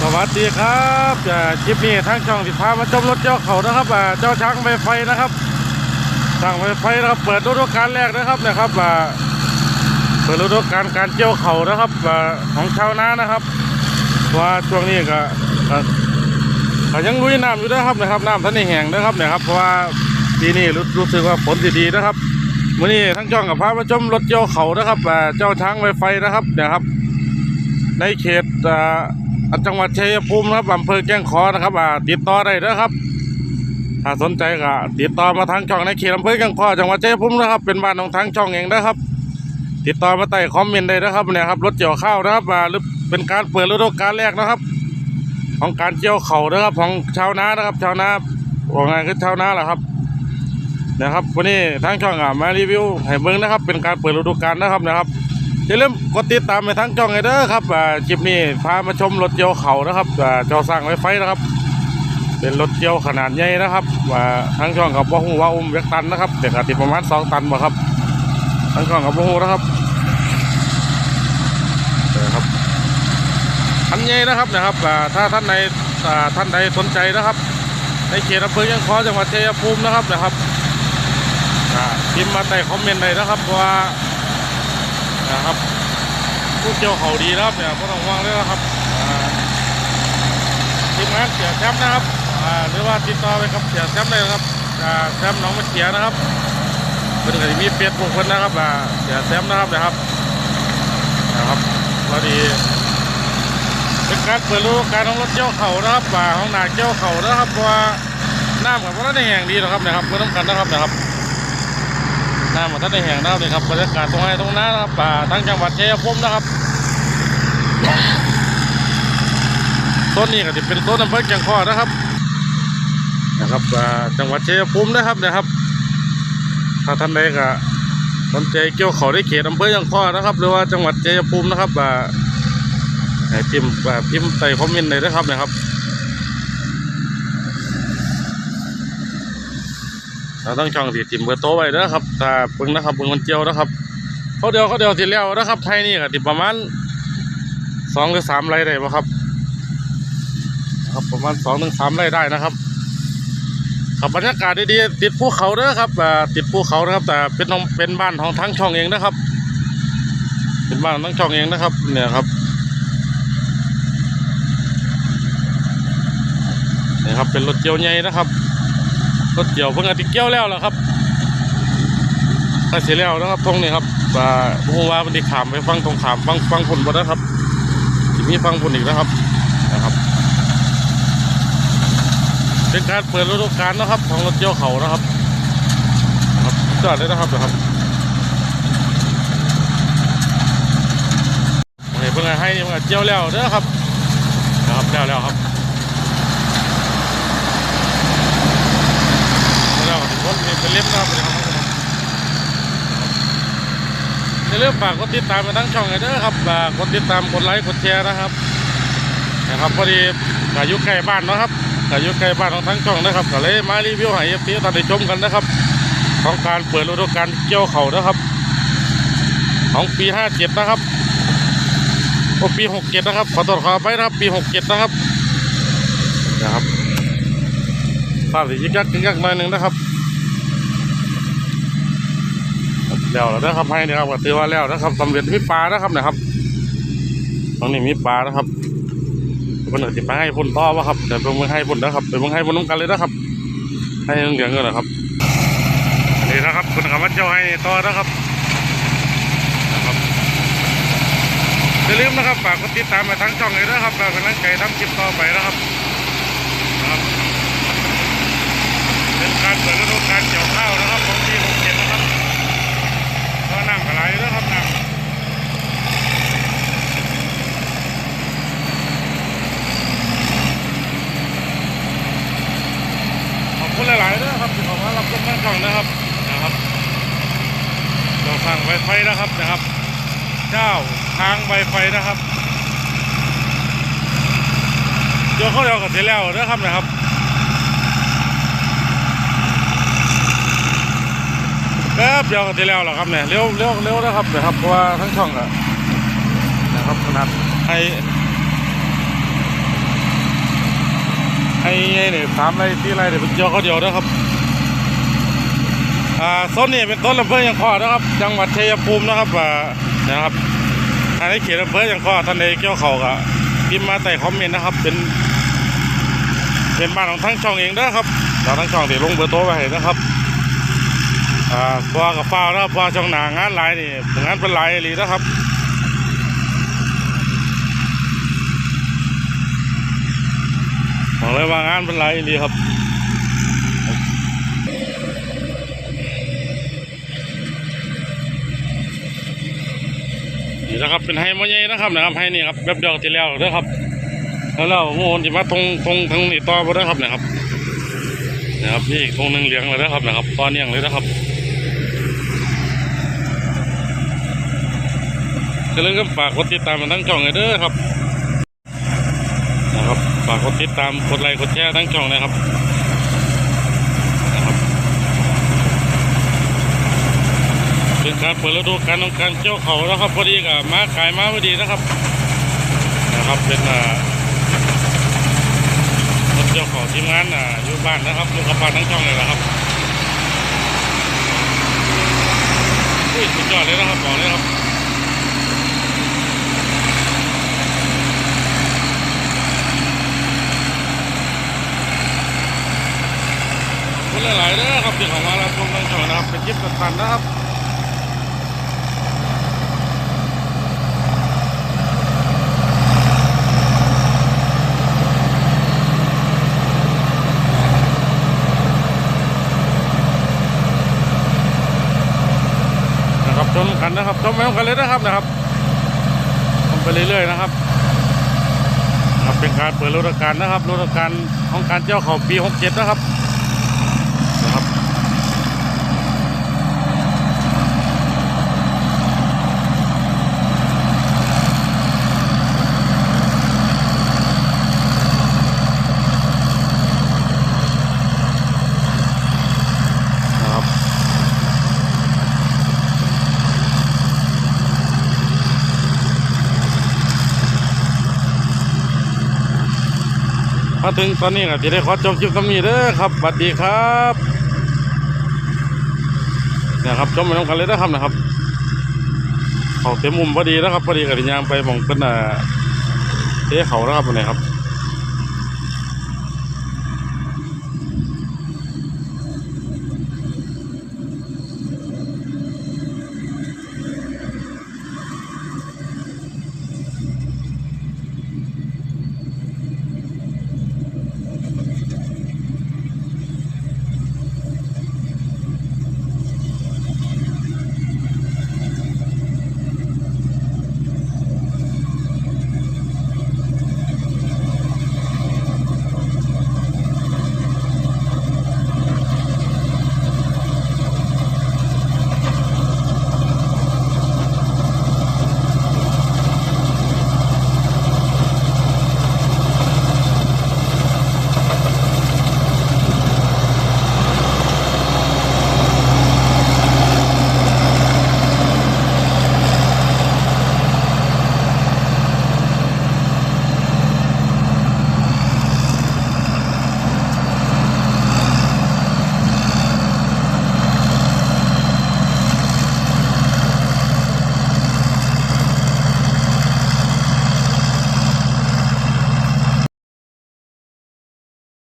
สวัสดีครับอ่าคลิปนี้ทางช่องสิพามาชมรถเจ้าเขานะครับอ่าเจ้าช้างไฟไฟนะครับช้างไฟไฟนะครับเปิดฤดูกาลแรกนะครับนะครับอ่าเปิดฤดูกาลการเกี่ยวเขานะครับอ่าของชาวนานะครับเพราะว่าช่วงนี้ก็ก็ยังลุยน้ำอยู่นะครับนะครับน้ำท่านในแห้งนะครับนะครับเพราะว่าปีนี้รู้สึกว่าฝนดีๆนะครับวันนี้ทั้งช่องกับพามาชมรถเจ้าเขานะครับอ่าเจ้าช้างไฟไฟนะครับนะครับ ในเขตอ่า จังหวัดชัยภูมิครับอำเภอแก้งขอนะครับอ่าติดต่อได้นะครับถ้าสนใจก็ติดต่อมาทางช่องในเขตอำเภอแก้งขอจังหวัดชัยภูมินะครับ เป็นบ้านของทางช่องเองนะครับ ติดต่อมาใต้คอมเมนต์ได้นะครับเนี่ยครับรถเกี่ยวข้าวนะครับอ่าหรือเป็นการเปิดฤดูกาลแรกนะครับ ของการเกี่ยวเข่านะครับ ของชาวนานะครับ ชาวนาว่าไงคือชาวนาแหละครับนะครับวันนี้ทางช่องอะมารีวิวให้เบิ่งนะครับ เป็นการเปิดฤดูกาลนะครับนะครับ อย่าลืมกดติดตามไปทั้งช่องไงเด้อครับอ่าคลิปนี้พามาชมรถเจียวเขานะครับอ่าเจ้าสร้างไว้ไฟนะครับ เป็นรถเจียวขนาดใหญ่นะครับว่าทั้งช่องกับว่าหูว่าอุ้มเวกตันนะครับเด็กติประมาณสองตันบ่ครับทั้งช่องกับว่าหูนะครับนะครับอันใหญ่นะครับนะครับถ้าท่านใดท่านใดสนใจนะครับ ในเขตอำเภอยังคอจังหวัดชัยภูมินะครับนะครับพิมพ์มาใต้คอมเมนต์เลยนะครับว่า นะครับผู้เกี่ยวเขาดีนะครับเนี่ยก็ต้องห่วงเลยนะครับทีมงานเสียแชมป์นะครับหรือว่าติดต่อไปครับเสียแชมป์เลยนะครับแชมป์น้องมะเขียนะครับเป็นก็จะมีเฟซบุ๊กคนนะครับเสียแชมป์นะครับนะครับนะครับพอดีเป็นการเปิดฤดูกาลของรถเกี่ยวเขานะครับอ่าของหนาเกี่ยวเขานะครับเพราะว่าน้ำกับวกนั้นได้แห่งดีหรอกครับนะครับเพื่อต้องกันนะครับนะครับ น้ำมันท่านได้แห่งนะครับนี่ครับบรรยากาศตรงไหนตรงนั้นนะครับป่าทั้งจังหวัดชัยภูมินะครับต้นนี้ก็จะเป็นต้นอำเภอแก่งข้อนะครับนะครับจังหวัดชัยภูมินะครับนะครับ ถ้าท่านใดก็สนใจเกี่ยวเขาได้เขตอำเภอแก่งข้อนะครับ หรือว่าจังหวัดชัยภูมินะครับอ่าให้พิมพ์อ่าพิมพ์ใส่คอมเมนต์เลยนะครับนะครับ เราต้องช่องสีจิมเบอร์โตไว้นะครับถ้าเพิ่งนะครับเพิ่งมันเจียวนะครับเขาเดียวเขาเดียวทีแล้วนะครับ ไทยนี่ก็ติประมาณสองหรือสามไร่ได้ปะครับครับประมาณสองถึงสามไร่ได้นะครับขับบรรยากาศดีๆติดภูเขาเด้อครับอ่ติดภูเขานะครับ แต่เป็นของเป็นบ้านของทั้งช่องเองนะครับ เป็นบ้านทั้งช่องเองนะครับ เนี่ยครับนี่ครับเป็นรถเจียวใหญ่นะครับ รถเกี่ยวเพิ่งอาทิเกี่ยวแล้วล่ะครับถ้าเสียแล้วนะครับตรงนี้ครับว่าผมว่ามันไดีขามไปฟังตรงขามฟังฟังผลบ่ได้ครับที่มีฟังผลอีกนะครับนะครับ เป็นการเปิดฤดูกาลนะครับ ของรถเกี่ยวเขานะครับครับจอดเลยนะครับนะครับเฮ้ยเพิ่งให้นี่มันเกี่ยวแล้วเด้อครับนะครับแล้วแล้วครับ เรา ถเป็นเล่มนะครับอย่าลืมฝากกดติดตามไปทั้งช่องเลยเด้อครับฝากกดติดตามกดไลค์กดแชร์นะครับนะครับพอดีกายุใกล้บ้านนะครับกายุใกล้บ้านของทั้งช่องนะครับก็เลยมารีวิวให้เอฟซีท่านได้ชมกันนะครับ ของการเปิดฤดูกาลเกี่ยวเขานะครับ ของปีห้าเจ็ดนะครับโอปีหกเจ็ดนะครับขอตรวจขอไปนะครับ ปีหกเจ็ดนะครับนะครับภาพสียิกยักยิกยักหน่อยหนึ่งนะครับ แล้วแล้วนะครับให้นะครับก็ถือว่าแล้วนะครับสำเร็จมีปลานะครับนะครับตรงนี้มีปลานะครับคนอื่นจะไปให้พุ่นต่อวะครับเดี๋ยวไปมืองให้พุ่นนะครับไปเมืองให้พุ่นน้ำกันเลยนะครับ ให้เรื่องเดียวกันนะครับอันนี้นะครับคุณกำมัดเจ้าให้ต่อนะครับนะครับอย่าลืมนะครับฝากกดติดตามมาทั้งช่องเลยนะครับฝากกำลังใจทำคลิปต่อไปนะครับนะครับเป็นการเปิดฤดูกาลเกี่ยวข้าวนะครับของปีหกเจ็ดนะครับก็นั่งอะไรนะครับนั่งขอบคุณหลายๆนะครับที่เขอมารับ ชมทางช่องนะครับนะครับเราสร้างไวไฟนะครับนะครับ เจ้าทางไวไฟนะครับเดี๋ยวเขาเดียวกับเสร็จแล้วนะครับนะครับแป๊บเดียวก็จแล้วหรอครับเนี่ยเร็วเร็วเร็วนะครับนะครับเพราะว่าทั้งช่องอะนะครับขนาดให้ให้เนี่ยสามไรสี่ไรเนี่ยเป็นเจ้าเขาเดียวนะครับ อ่าต้นนี้เป็นต้นลำเภอยังคอนะครับ จังหวัดชัยภูมินะครับอ่านะครับอันนี้เขตอำเภอยังคอท่านใดเกี่ยวเขาก็พิมพ์มาใต้คอมเมนต์นะครับ เป็น เป็นบ้านของทั้งช่องเองนะครับเราทั้งช่องที่ลงเบอร์โทรไว้ให้นะครับอ่าพอกับฟ้าวนะครับพอช่องหนางานหลายนี่งานเป็นหลายหลีนะครับบอกเลยว่างานเป็นหลายหลีครับ นะครับเป็นไฮโมเย่นะครับนะครับไฮนี่ครับแบบเดียวที่แล้วนะครับแล้วเราโมนที่มาตรงตรงทางนี้ต่อไปนะครับนะครับนะครับนี่อีกตรงหนึ่งเหลืองเลยนะครับนะครับตอนเนียงเลยนะครับก็เลยก็ฝากกดติดตามมาทั้งช่องเลยเด้อครับนะครับฝากกดติดตามกดไลค์กดแชร์ทั้งช่องนะครับนะครับ เป็ นการเปิดฤดูกาลของการเจ้าเขาแล้วครับพอดีกับม้าขายม้าพอดีนะครับนะครับเป็นอ่ารถเจ้าเขาทีมงานอ่าอยู่บ้านนะครับอยู่กับบ้านทั้งช่องเลยนะครับอุ้ยสุดยอดเลยนะครับบอกเลยครับคุณหลายๆเด้อครับที่เขามารับชมทั้งช่องนะครับเป็นคลิปสั้นๆนะครับ นะครับชม กันนะครับชมไปพร้อมกันเลยนะครับนะครับทำไปเรื่อยๆนะครับครับเป็นการเปิดรถการนะครับรถการของการเจ้าเขาปี 67 นะครับ มาถึงตอนนี้ก็จะได้ขอจบคลิปตรงนี้เด้อครับสวัสดีครับเนี่ยครับชมไปน้องกันเลยนะครับนะครับเขาเต็มมุมพอดีนะครับพอดีกับยางไปมองเป็นอ่าเทเขานะครับวันนี้ครับ